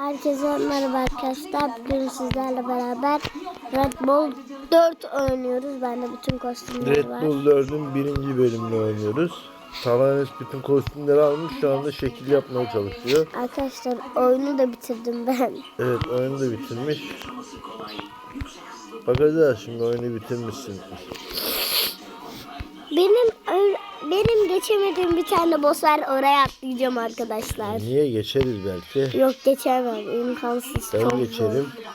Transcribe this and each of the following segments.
Herkese merhaba arkadaşlar. Bugün sizlerle beraber Red Bull 4 oynuyoruz. Bende bütün kostümler Red var. Bull 4'ün birinci bölümünü oynuyoruz. Talanes bütün kostümleri almış şu anda şekil yapmaya çalışıyor. Arkadaşlar oyunu da bitirdim ben. Evet oyunu da bitirmiş. Bakacağız şimdi oyunu bitirmişsin. Benim ö- benim geçemediğim bir tane boss var. Oraya atlayacağım arkadaşlar. Niye geçeriz belki? Yok geçemem. imkansız. Ben çok geçerim. Zor.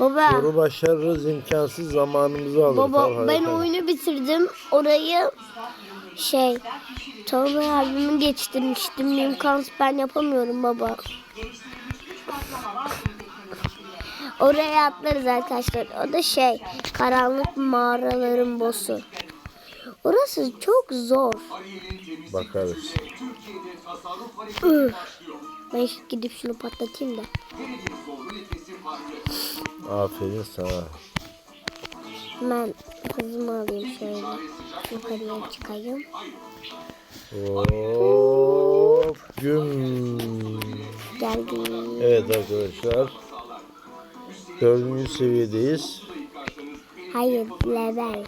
Baba. Soru başarırız imkansız zamanımızı alır. Baba Talha ben yapalım. oyunu bitirdim. Orayı şey Tolga abimi geçtirmiştim. İmkansız ben yapamıyorum baba. Oraya atlarız arkadaşlar. O da şey karanlık mağaraların boss'u. Orası çok zor. Bakarız. Ben gidip şunu patlatayım da. Aferin sana. Hemen hızımı alayım şöyle. Yukarıya çıkayım. Hop. Güm. Geldim. Evet arkadaşlar. Dördüncü seviyedeyiz. Hayır level.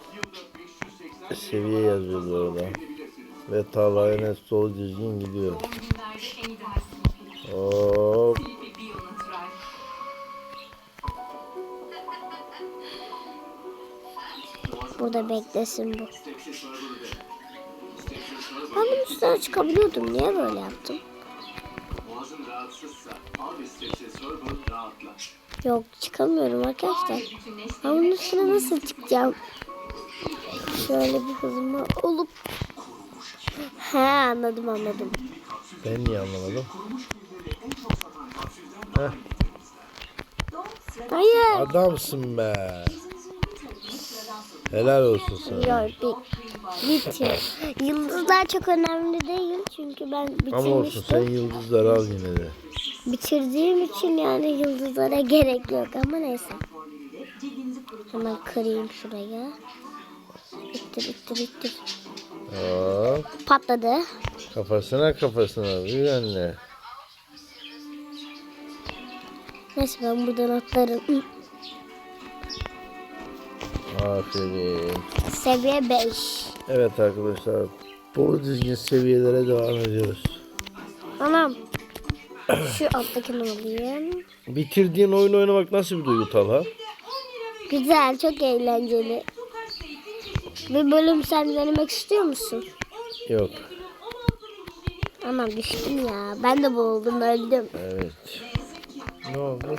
Seviye yazıyordu orada. Ve Talha Enes dolu düzgün gidiyor. Hop. Burada beklesin bu. Ben bunun üstüne çıkabiliyordum. Niye böyle yaptım? Yok çıkamıyorum arkadaşlar. Ben bunun üstüne nasıl çıkacağım? Şöyle bir hızımı olup. He anladım anladım. Ben niye anlamadım? Heh, Hayır. adamsın be. Helal olsun sana. Yok bir, bitir. Yıldızlar çok önemli değil çünkü ben Ama olsun sen bitirmiştim. yıldızları al yine de. Bitirdiğim için yani yıldızlara gerek yok ama neyse. Hemen kırayım şuraya. Bitti bitti bitti. Hop. Patladı. Kafasına kafasına bir anne. Neyse ben buradan atlarım. Aferin. Seviye 5. Evet arkadaşlar. Doğru düzgün seviyelere devam ediyoruz. Anam. Şu alttakini alayım. Bitirdiğin oyun oynamak nasıl bir duygu Talha? Güzel, çok eğlenceli. Bir bölüm sen denemek istiyor musun? Yok. Anam düştüm ya. Ben de boğuldum, öldüm. Evet. Ne oldu?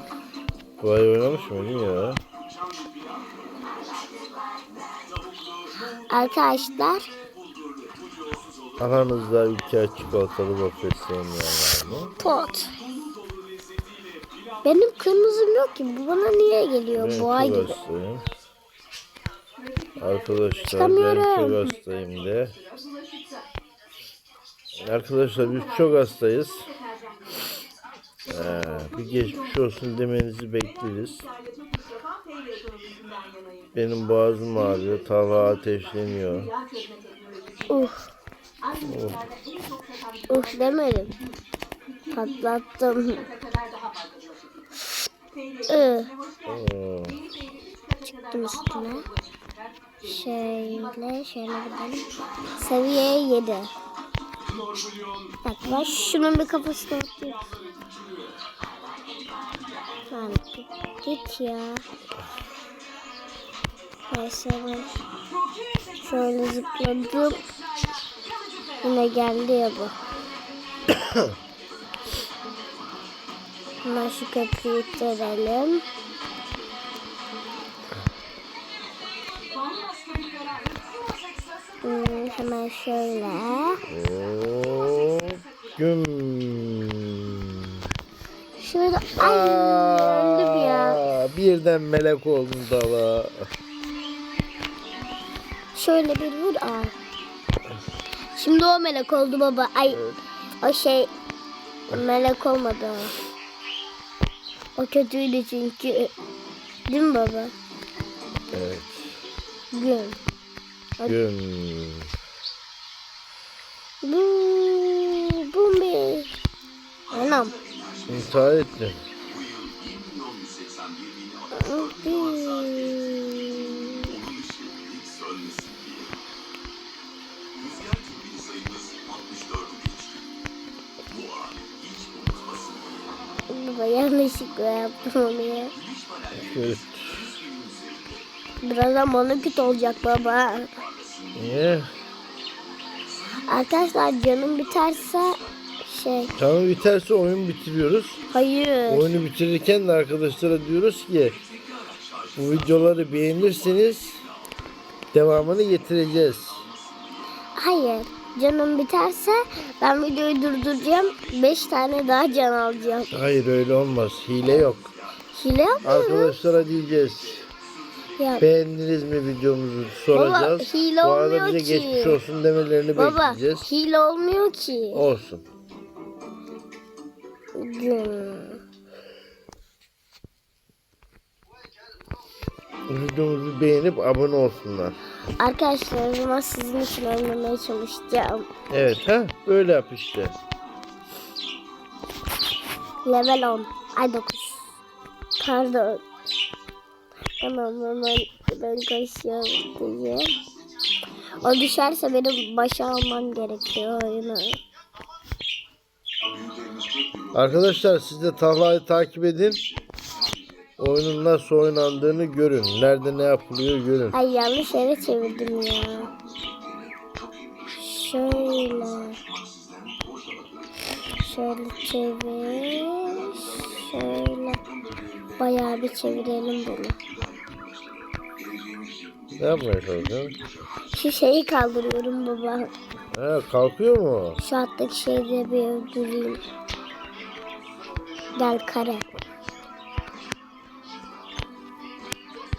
Kolay oynamış mıydın ya? Arkadaşlar, Aranızda ülke çikolatalı sevmeyen var mı? pot. Benim kırmızım yok ki. Bu bana niye geliyor? Boğa gibi. Arkadaşlar ben çok hastayım de. Arkadaşlar biz çok hastayız. Ee, bir geçmiş olsun demenizi bekleriz. Benim boğazım ağrıyor. Tava ateşleniyor. Uh. Uh demedim. Patlattım. Ih, Oo. çıktım üstüne. Şöyle, şöyle gidelim. Seviye 7. Bak ben şunun bir kafasına atayım. Lan git- git ya. Neyse ben şöyle zıpladım. Yine geldi ya bu. Hemen şu köprüyü ittirelim. Hemen şöyle. Güm. Şurada ay öldüm ya. Birden melek oldun Tava. Şöyle bir vur aa. Şimdi o melek oldu baba. Ay o şey melek olmadı o. Kötüydü çünkü. Değil mi baba? Evet. Gün. Güm. Bu, bir. Anam. İntihar etti. Baba yanlışlıkla yaptım onu ya. Evet. Birazdan bana kötü olacak baba. Niye? Arkadaşlar canım biterse şey Canı biterse oyun bitiriyoruz. hayır. Oyunu bitirirken de arkadaşlara diyoruz ki bu videoları beğenirseniz devamını getireceğiz. Hayır. Canım biterse ben videoyu durduracağım. 5 tane daha can alacağım. Hayır öyle olmaz. Hile yok. Hile yapmıyorum. Arkadaşlara diyeceğiz. Ya, Beğendiniz mi videomuzu soracağız. Baba, hile Bu arada bize ki. geçmiş olsun demelerini baba bekleyeceğiz. hile olmuyor ki. Olsun. Gün. Videomuzu beğenip abone olsunlar. Arkadaşlar o zaman sizin için oynamaya çalışacağım. Evet ha böyle yap işte. Level 10. Ay 9. Pardon. Tamam hemen ben kaçıyorum diyeceğim. O düşerse benim başa almam gerekiyor oyunu. Arkadaşlar siz de tarlayı takip edin. Oyunun nasıl oynandığını görün. Nerede ne yapılıyor görün. Ay yanlış yere çevirdim ya. Şöyle. Şöyle çevir. Şöyle. Bayağı bir çevirelim bunu. Ne yapmaya çalışıyorsun? Şu şeyi kaldırıyorum baba. Ha, kalkıyor mu? Şu alttaki şeyi de bir öldüreyim. Gel kare.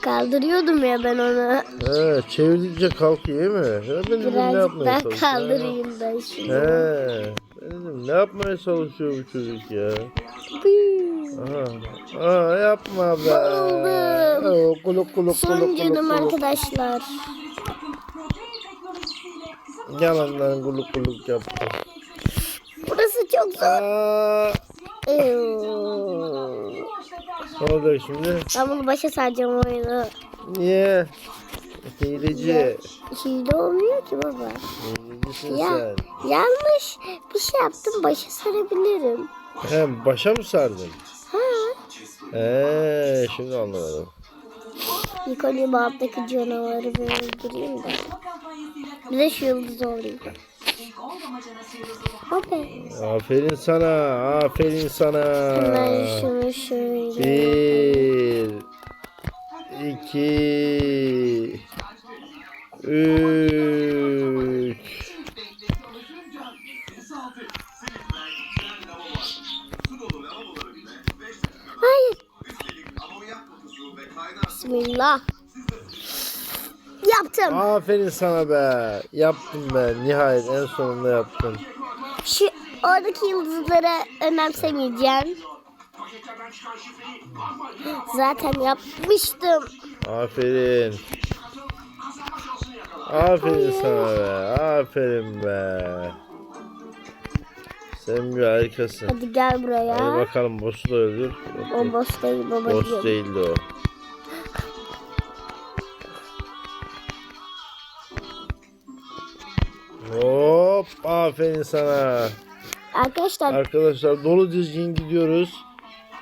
Kaldırıyordum ya ben onu. He, çevirdikçe kalkıyor değil mi? Ya ben dedim ne Birazcık yapmaya daha çalışıyor? kaldırayım ben şimdi. He, ben dedim ne yapmaya çalışıyor bu çocuk ya? Pii. Aa, yapma be. Buldum. Oo, kuluk kuluk Son kuluk canım kuluk arkadaşlar. Yalandan kuluk kuluk yaptı. Burası çok zor. Aa, ne olacak şimdi? Ben bunu başa saracağım oyunu. Niye? Hileci. Hile olmuyor ki baba. Hilecisin Ya sen. yanlış bir şey yaptım başa sarabilirim. He, başa mı sardın? He, şimdi anlamadım. İlk önce alttaki canavarı bir öldüreyim de. Bir de şu yıldız olayım. Okey. Aferin sana, aferin sana. Şunu şöyle. Bir, iki, üç. Bismillah. Yaptım. Aferin sana be. Yaptın be. Nihayet en sonunda yaptın. Şu oradaki yıldızları önemsemeyeceğim. Zaten yapmıştım. Aferin. Aferin sana be. Aferin be. Sen bir harikasın. Hadi gel Hadi buraya. bakalım boss'u da öldür. O boss değil Boss babacığım. değildi o. Hop aferin sana. Arkadaşlar Arkadaşlar dolu dizgin gidiyoruz.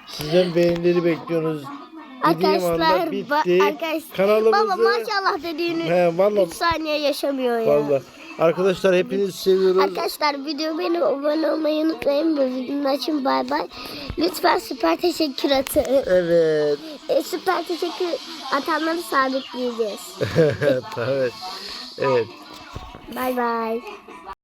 Sizden beğenileri bekliyoruz. Arkadaşlar bitti. arkadaşlar Kanalımızı baba maşallah dediğini He valla 3 saniye yaşamıyor ya. valla. Arkadaşlar hepinizi seviyoruz. Arkadaşlar video benim abone olmayı unutmayın. Bu videomu açın bay bay. Lütfen süper teşekkür atın. Evet. E, süper teşekkür atanları sabitleyeceğiz. evet. Evet. Bay bay.